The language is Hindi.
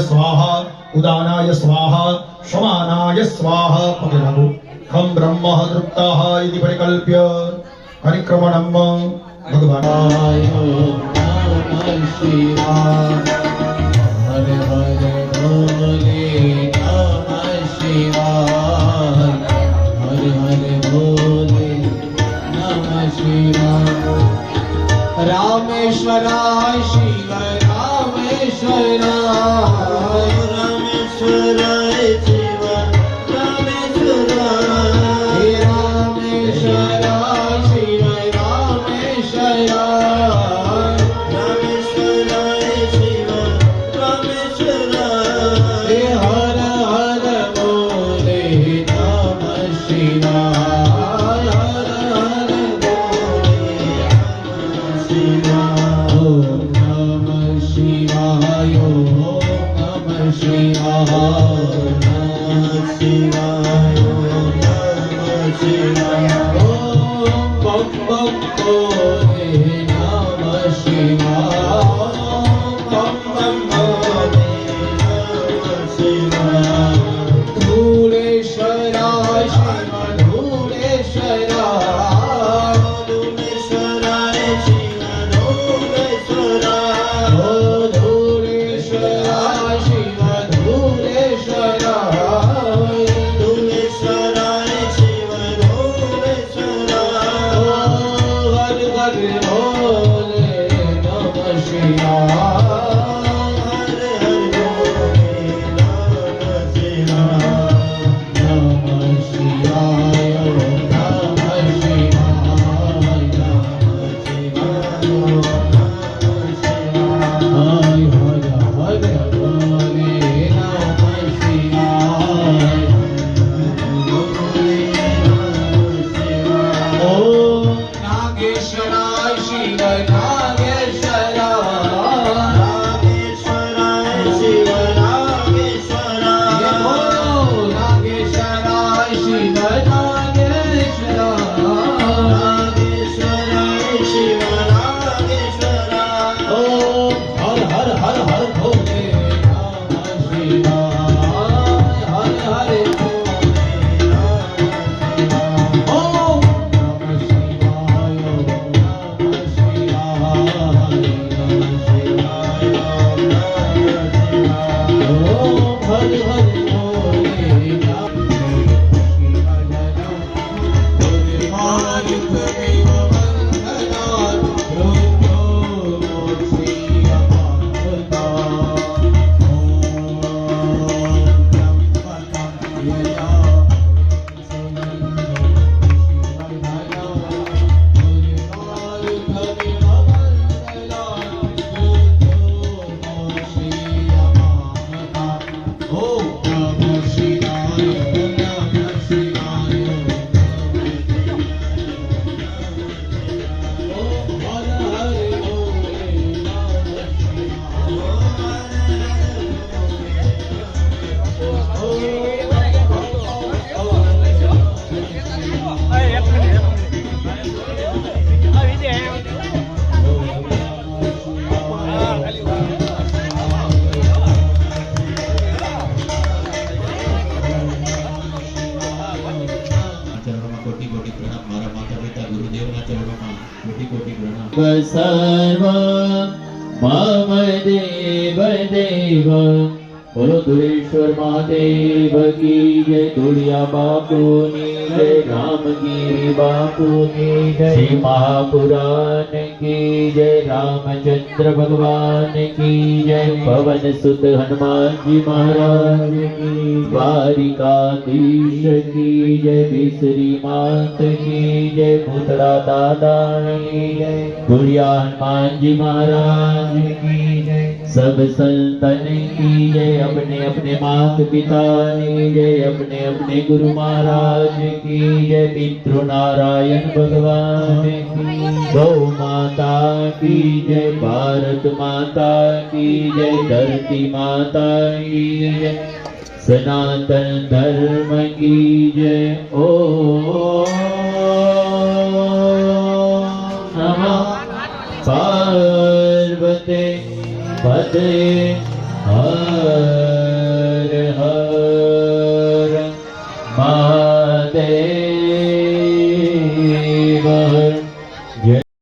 स्वाहा, उदानाय स्वाहा शमानाय स्वाहा पतिरहु हम ब्रह्म तृप्ता इति परिकल्प्य परिक्रमणम् भगवानाय नमः शिवाय नमः शिवाय रामेश्वराय तम शिवाय तम शी शिवाय तम शिवो पद्मो नमशिवा सर्व मम देव देव। बोलो दुरेश्वर महादेव की जय दुड़िया बापू की जय राम की बापू की जय श्री महापुराण की जय रामचंद्र भगवान की जय पवन सुत हनुमान जी महाराज की द्वारिकाधीश की जय बिसरी मात की जय पुत्रा दादा की जय दुड़िया हनुमान जी महाराज की जय सब संतन की जय अपने अपने माता पिता की जय अपने अपने गुरु महाराज की जय पितृ नारायण भगवान की गौ माता की जय भारत माता की जय धरती माता की जय सनातन धर्म की जय ओ पते हर हर